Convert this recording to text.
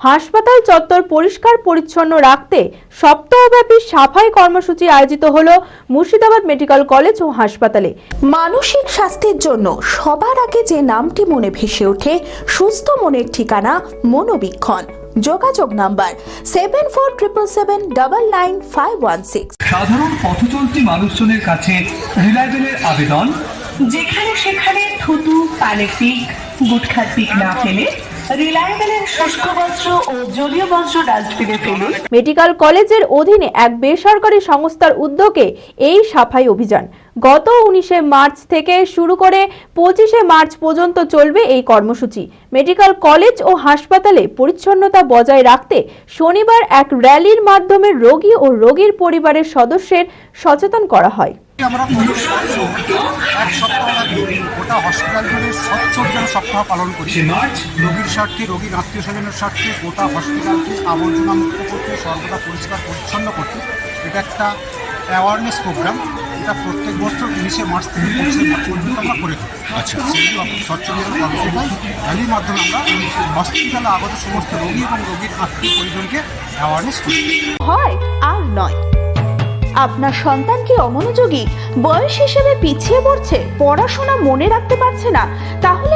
হাসপাতাল চত্বর পরিষ্কার পরিচ্ছন্ন রাখতে সপ্তাহব্যাপী সাফাই কর্মসূচি আয়োজিত হলো মুর্শিদাবাদ মেডিকেল কলেজ ও হাসপাতালে। মানসিক স্বাস্থ্যের জন্য সবার আগে যে নামটি মনে ভেসে ওঠে সুস্থ মনের ঠিকানা মনোবীক্ষণ। যোগাযোগ number seven four triple seven double nine five one six. সাধারণ পথচলতি মানুষজনের কাছে রিলায়েবলের আবেদন। যেখানে সেখানে থুতু পানের পিক গুটখার পিক না ফেলে মেডিকেল কলেজের অধীনে এক বেসরকারি সংস্থার উদ্যোগে এই সাফাই অভিযান। গত উনিশে মার্চ থেকে শুরু করে পঁচিশে মার্চ পর্যন্ত চলবে এই কর্মসূচি। মেডিকেল কলেজ ও হাসপাতালে পরিচ্ছন্নতা বজায় রাখতে শনিবার এক র্যালির মাধ্যমে রোগী ও রোগীর পরিবারের সদস্যের সচেতন করা হয়। আমরা এক সপ্তাহ হসপিটাল স্বচ্ছ সপ্তাহ পালন করি। মার্চ রোগীর স্বার্থে রোগীর আত্মীয় স্বজনের স্বার্থে গোটা হসপিটালকে আবর্জনা মুক্ত করতে সর্বদা পরিষ্কার পরিচ্ছন্ন করতে এটা একটা অ্যাওয়ারনেস প্রোগ্রাম এটা প্রত্যেক বছর উনিশে মার্চ থেকে পঁচিশে মার্চ পর্যন্ত আমরা করে থাকি। আচ্ছা। সেগুলো স্বচ্ছ নির্মাণ কর্মসূচি র্যালির মাধ্যমে আমরা হসপিটালে আগত সমস্ত রোগী এবং রোগীর আত্মীয় পরিজনকে অ্যাওয়ারনেস করি। হয় আর নয়। আপনার সন্তান কি অমনোযোগী? বয়স হিসেবে পিছিয়ে পড়ছে? পড়াশোনা মনে রাখতে পারছে না? তাহলে